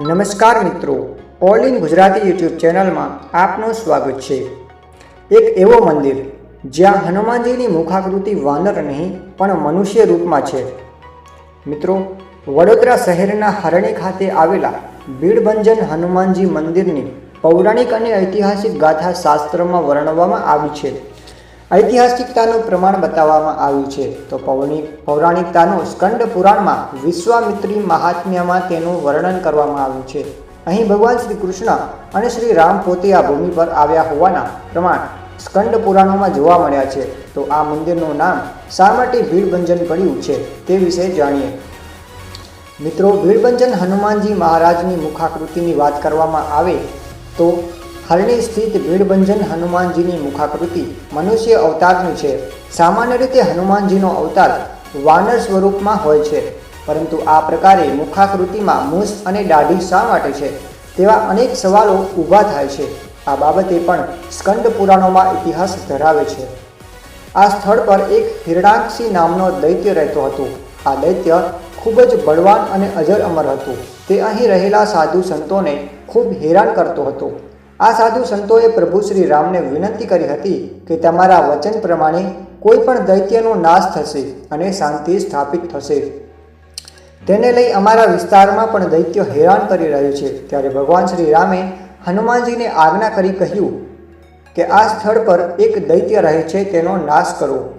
નમસ્કાર મિત્રો all in Gujarati YouTube ચેનલમાં આપનું સ્વાગત છે. એક એવો મંદિર જ્યાં હનુમાનજીની મુખાકૃતિ વાનર નહીં, પણ મનુષ્ય રૂપમાં છે. મિત્રો, વડોદરા શહેરના હરણી ખાતે આવેલા બીડભંજન હનુમાનજી મંદિરની પૌરાણિક અને ઐતિહાસિક ગાથા શાસ્ત્રમાં વર્ણવવામાં આવી છે. ઐતિહાસિકતાનું પ્રમાણ બતાવવામાં આવ્યું છે. તો પૌરાણિક પૌરાણિકતાનું સ્કંદ પુરાણમાં વિશ્વામિત્રી મહાત્મ્યમાં તેનું વર્ણન કરવામાં આવ્યું છે. અહીં ભગવાન શ્રી કૃષ્ણ અને શ્રી રામ પોતે આ ભૂમિ પર આવ્યા હોવાના પ્રમાણ સ્કંદ પુરાણોમાં જોવા મળ્યા છે. તો આ મંદિરનું નામ શા માટે ભીડભંજન પડ્યું છે તે વિશે જાણીએ. મિત્રો, ભીડભંજન હનુમાનજી મહારાજની મુખાકૃતિની વાત કરવામાં આવે તો હરણી સ્થિત ભીડભંજન હનુમાનજીની મુખાકૃતિ મનુષ્ય અવતારની છે. સામાન્ય રીતે હનુમાનજીનો અવતાર વાનર સ્વરૂપમાં હોય છે, પરંતુ આ પ્રકારે મુખાકૃતિમાં મૂસ અને દાઢી શા માટે છે? તેવા અનેક સવાલો ઊભા થાય છે. આ બાબતે પણ સ્કંદ પુરાણોમાં ઇતિહાસ ધરાવે છે. આ સ્થળ પર એક હિરણાક્ષી નામનો દૈત્ય રહેતો હતો. આ દૈત્ય ખૂબ જ બળવાન અને અજર અમર હતું. તે અહીં રહેલા સાધુ સંતોને ખૂબ હેરાન કરતો હતો. આ સાધુ સંતોએ પ્રભુ શ્રી રામને વિનંતી કરી હતી કે તમારા વચન પ્રમાણે કોઈ પણ દૈત્યનો નાશ થશે અને શાંતિ સ્થાપિત થશે. તેને લઈ અમારા વિસ્તારમાં પણ દૈત્ય હેરાન કરી રહ્યું છે. ત્યારે ભગવાન શ્રી રામે હનુમાનજીને આજ્ઞા કરી કહ્યું કે આ સ્થળ પર એક દૈત્ય રહે છે, તેનો નાશ કરો.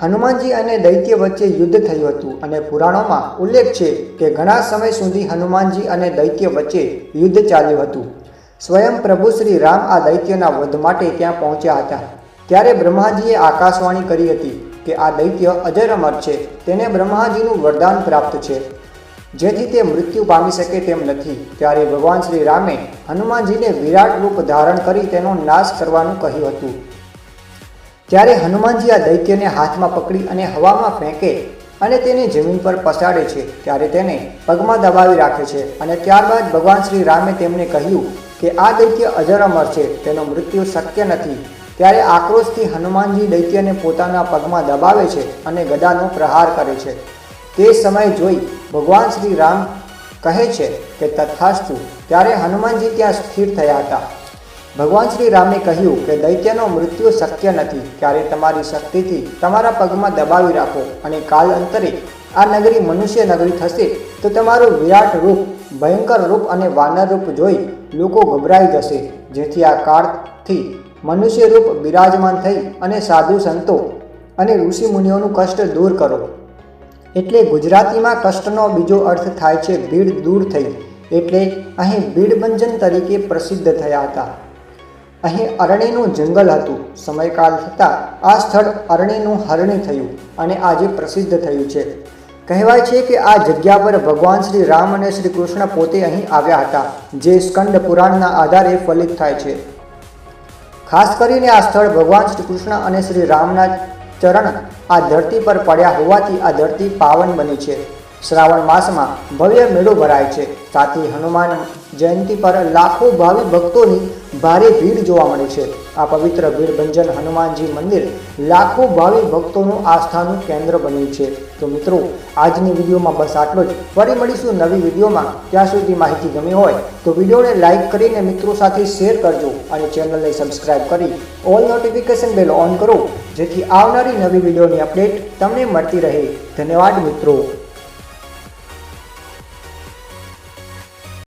હનુમાનજી અને દૈત્ય વચ્ચે યુદ્ધ થયું હતું અને પુરાણોમાં ઉલ્લેખ છે કે ઘણા સમય સુધી હનુમાનજી અને દૈત્ય વચ્ચે યુદ્ધ ચાલ્યું હતું. સ્વયં પ્રભુ શ્રી રામ આ દૈત્યના વધ માટે ત્યાં પહોંચ્યા હતા. ત્યારે બ્રહ્માજીએ આકાશવાણી કરી હતી કે આ દૈત્ય અજર અમર છે, તેને બ્રહ્માજીનું વરદાન પ્રાપ્ત છે. જેથી તે મૃત્યુ પામી શકે તેમ નથી, ત્યારે ભગવાન શ્રી રામે હનુમાનજીને વિરાટ રૂપ ધારણ કરી તેનો નાશ કરવાનું કહ્યું હતું. ત્યારે હનુમાનજી આ દૈત્યને હાથમાં પકડી અને હવામાં ફેંકે અને તેને જમીન પર પસાડે છે ત્યારે તેને પગમાં દબાવી રાખે છે. અને ત્યારબાદ ભગવાન શ્રી રામે તેમને કહ્યું કે આ દૈત્ય અજર અમર છે, તેનો મૃત્યુ શક્ય નથી. ત્યારે આક્રોશથી હનુમાનજી દૈત્યને પોતાના પગમાં દબાવે છે અને ગદાનો પ્રહાર કરે છે. તે સમય જોઈ ભગવાન શ્રી રામ કહે છે કે તથાસ્તુ, ત્યારે હનુમાનજી ત્યાં સ્થિર થયા હતા. ભગવાન શ્રી રામે કહ્યું કે દૈત્યનો મૃત્યુ શક્ય નથી. ત્યારે તમારી શક્તિથી તમારા પગમાં દબાવી રાખો અને કાલ અંતરે આ નગરી મનુષ્ય નગરી થશે. તો તમારું વિરાટ રૂપ, ભયંકર રૂપ અને વાનર રૂપ જોઈ લોકો ગભરાઈ જશે. જેથી આ કાળથી મનુષ્ય રૂપ બિરાજમાન થઈ અને સાધુ સંતો અને ઋષિ મુનિઓનું કષ્ટ દૂર કરો. એટલે ગુજરાતીમાં કષ્ટનો બીજો અર્થ થાય છે ભીડ દૂર થઈ. એટલે અહીં ભીડભંજન તરીકે પ્રસિદ્ધ થયા હતા. અહીં અરણીનું જંગલ હતું. સમયકાલ થતાં આ સ્થળ અરણીનું હરણી થયું અને આજે પ્રસિદ્ધ થયું છે. કહેવાય છે કે આ જગ્યા પર ભગવાન શ્રી રામ અને શ્રી કૃષ્ણ પોતે અહીં આવ્યા હતા, જે સ્કંદ પુરાણના આધારે ફલિત થાય છે. ખાસ કરીને આ સ્થળ ભગવાન શ્રી કૃષ્ણ અને શ્રી રામના ચરણ આ ધરતી પર પડ્યા હોવાથી આ ધરતી પાવન બની છે. શ્રાવણ માસમાં ભવ્ય મેળો ભરાય છે. સાથે હનુમાન જયંતિ પર લાખો ભાવિ ભક્તોની ભારે ભીડ જોવા મળે છે. આ પવિત્ર ભીડભંજન હનુમાનજી મંદિર લાખો ભાવિ ભક્તોનું આસ્થાનું કેન્દ્ર બન્યું છે. તો મિત્રો, આજની વિડીયોમાં બસ આટલો જ. ફરી મળીશું નવી વિડીયોમાં. ત્યાં સુધી માહિતી ગમી હોય તો વિડીયોને લાઇક કરીને મિત્રો સાથે શેર કરજો અને ચેનલને સબસ્ક્રાઇબ કરી ઓલ નોટિફિકેશન બેલ ઓન કરો જેથી આવનારી નવી વિડીયોની અપડેટ તમને મળતી રહે. ધન્યવાદ મિત્રો.